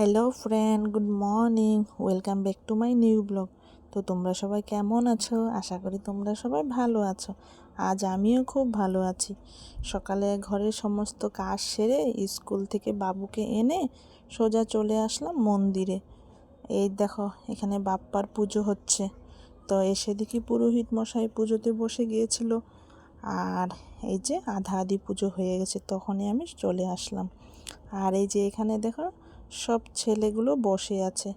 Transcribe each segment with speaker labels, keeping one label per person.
Speaker 1: Hello friend good morning welcome back to my new blog তো তোমরা সবাই কেমন আছো? আশা করি তোমরা সবাই ভালো আছো। আজ আমিও খুব ভালো আছি। সকালে ঘরের সমস্ত কাজ সেরে স্কুল থেকে বাবুকে এনে সোজা চলে আসলাম মন্দিরে। এই দেখো, এখানে বাপ্পার পুজো হচ্ছে। তো এসে দেখি পুরোহিত মশাই পুজোতে বসে গিয়েছিল। আর এই যে আধা আধি পুজো হয়ে গেছে, তখনই আমি চলে আসলাম। আর এই যে এখানে দেখো সব ছেলেগুলো বসে আছে।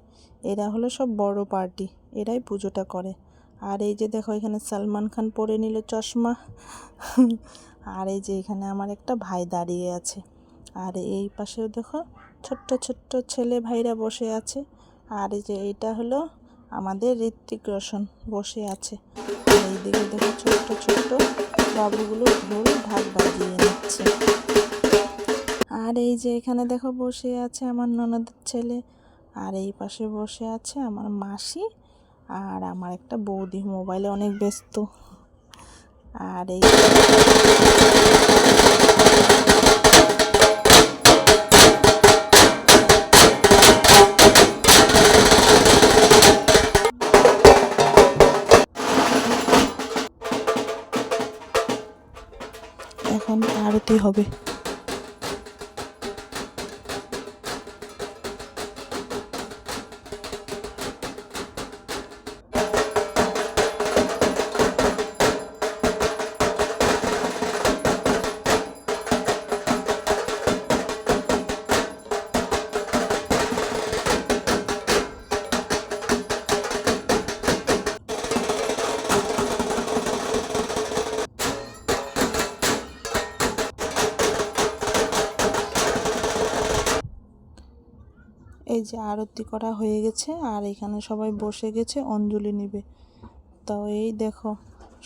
Speaker 1: এরা হলো সব বড় পার্টি, এরাই পুজোটা করে। আর এই যে দেখো এখানে সালমান খান পরে নিল চশমা। আর এই যে এখানে আমার একটা ভাই দাঁড়িয়ে আছে। আর এই পাশেও দেখো ছোট্ট ছোট্ট ছেলে ভাইরা বসে আছে। আর এই যে এইটা হলো আমাদের ঋত্বিক রোশন বসে আছে। এইদিকে দেখো ছোট্ট ছোট্ট বাবুগুলো ঢোল, ঢাক বাজিয়ে নিচ্ছে। আর এই যে এখানে দেখো বসে আছে আমার ননদের ছেলে, আর এই পাশে বসে আছে আমার মাসি আর আমার একটা বৌদি, মোবাইলে অনেক ব্যস্ত। আর এই এখন আরতি হবে। এই যে আরতি করা হয়ে গেছে, আর এখানে সবাই বসে গেছে, অঞ্জলি নিবে। তো এই দেখো,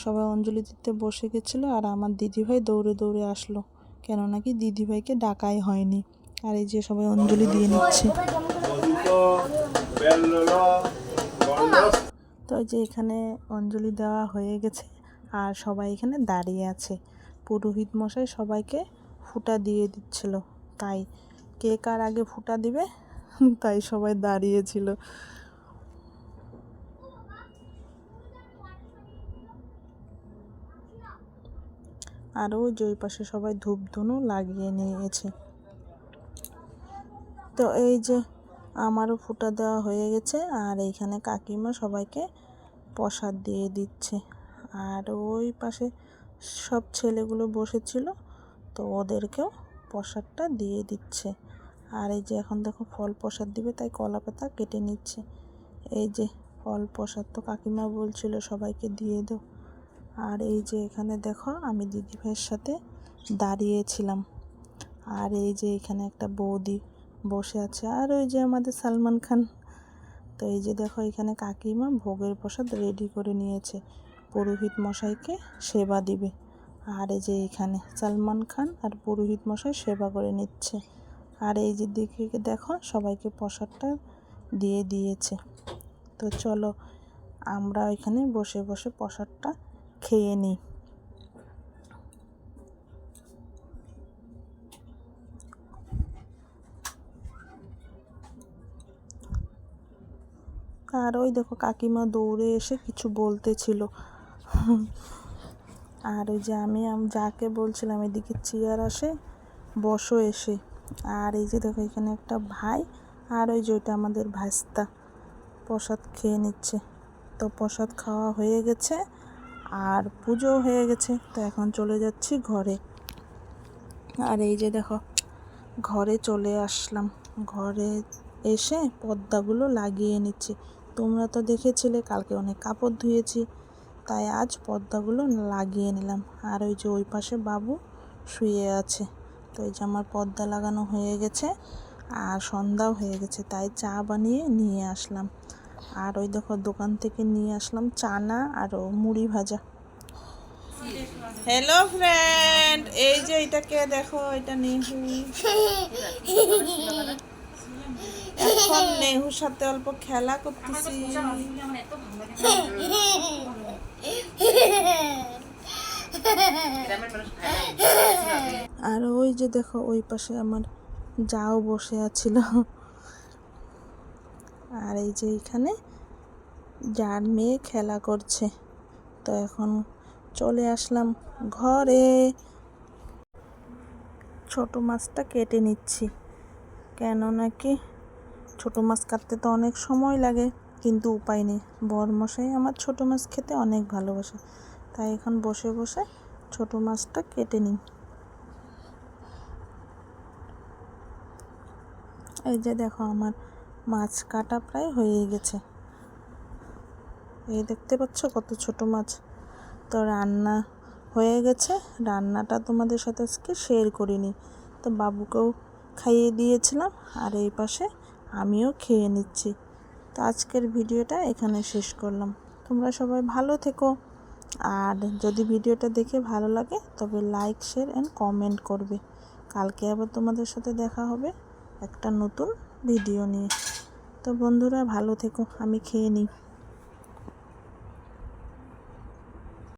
Speaker 1: সবাই অঞ্জলি দিতে বসে গেছিল, আর আমার দিদিভাই দৌড়ে দৌড়ে আসলো। কেন নাকি দিদিভাইকে ডাকাই হয়নি। আর এই যে সবাই অঞ্জলি দিয়ে নিচ্ছে। তো যে এখানে অঞ্জলি দেওয়া হয়ে গেছে, আর সবাই এখানে দাঁড়িয়ে আছে। পুরোহিত মশাই সবাইকে ফুটা দিয়ে দিচ্ছিল। তাই কে কার আগে ফুটা দিবে? তাই সবাই দাঁড়িয়েছিল। আরও ওই পাশে সবাই ধূপ ধুনো লাগিয়ে নিয়েছে। তো এই যে আমারও ফুটা দেওয়া হয়ে গেছে, আর এইখানে কাকিমা সবাইকে প্রসাদ দিয়ে দিচ্ছে। আর ওই পাশে সব ছেলেগুলো বসেছিল, তো ওদেরকেও প্রসাদটা দিয়ে দিচ্ছে। আর এই যে এখন দেখো ফল প্রসাদ দিবে, তাই কলা পাতা কেটে নিচ্ছে। এই যে ফল প্রসাদ তো কাকিমা বলছিল সবাইকে দিয়ে দাও। আর এই যে এখানে দেখো আমি দিদিভাইয়ের সাথে দাঁড়িয়েছিলাম। আর এই যে এখানে একটা বৌদি বসে আছে। আর ওই যে আমাদের সালমান খান। তো এই যে দেখো এখানে কাকিমা ভোগের প্রসাদ রেডি করে নিয়েছে। পুরোহিত মশাইকে সেবা দিবে। আর এই যে এখানে সালমান খান আর পুরোহিত মশাই সেবা করে নিচ্ছে। আর এই যে দিকে দেখো সবাইকে প্রসাদটা দিয়ে দিয়েছে। তো চলো, আমরা এখানে বসে বসে প্রসাদটা খেয়ে নিই। আর ওই দেখো, কাকিমা দৌড়ে এসে কিছু বলতেছিল। আর ওই যে আমি যাকে বলছিলাম, এদিকে চেয়ার আসে, বসো এসে। আর এই যে দেখো, এখানে একটা ভাই আর ওই যে ওইটা আমাদের ভাস্তা প্রসাদ খেয়ে নিচ্ছে। তো প্রসাদ খাওয়া হয়ে গেছে আর পুজো হয়ে গেছে। তো এখন চলে যাচ্ছি ঘরে। আর এই যে দেখো, ঘরে চলে আসলাম। ঘরে এসে পর্দাগুলো লাগিয়ে নিচ্ছি। তোমরা তো দেখেছিলে, কালকে অনেক কাপড় ধুয়েছি, তাই আজ পর্দাগুলো লাগিয়ে নিলাম। আর ওই যে ওই পাশে বাবু শুয়ে আছে। তো এই যে আমার পর্দা লাগানো হয়ে গেছে আর সন্ধ্যাও হয়ে গেছে তাই চা বানিয়ে নিয়ে আসলাম। আর ওই দেখো দোকান থেকে নিয়ে আসলাম চানা আর মুড়ি ভাজা। হ্যালো ফ্রেন্ড এই যে এটাকে দেখো? এটা নেহু। এখন নেহুর সাথে অল্প খেলা করতেছি। আর ওই যে দেখো, ওই পাশে আমার যাও বসে আছিল। আর এই যে এখানে যার মেয়ে খেলা করছে। তো এখন চলে আসলাম ঘরে। ছোট মাছটা কেটে নিচ্ছি। কেন নাকি? ছোট মাছ কাটতে তো অনেক সময় লাগে, কিন্তু উপায় নেই। বর মশাই আমার ছোট মাছ খেতে অনেক ভালোবাসে। তাই এখন বসে বসে ছোট মাছটা কেটে নিই। এই যে দেখো আমার মাছ কাটা প্রায় হয়ে গেছে। এই দেখতে পাচ্ছ কত ছোট মাছ। তো রান্না হয়ে গেছে। রান্নাটা তোমাদের সাথে আজকে শেয়ার করিনি। তো বাবুকেও খাইয়ে দিয়েছিলাম আর এই পাশে আমিও খেয়ে নিচ্ছি। তো আজকের ভিডিওটা এখানে শেষ করলাম। তোমরা সবাই ভালো থেকো। আর যদি ভিডিওটা দেখে ভালো লাগে, তবে লাইক শেয়ার অ্যান্ড কমেন্ট করবে। কালকে আবার তোমাদের সাথে দেখা হবে একটা নতুন ভিডিও নিয়ে। তো বন্ধুরা, ভালো থেকো, আমি খেয়ে নিই।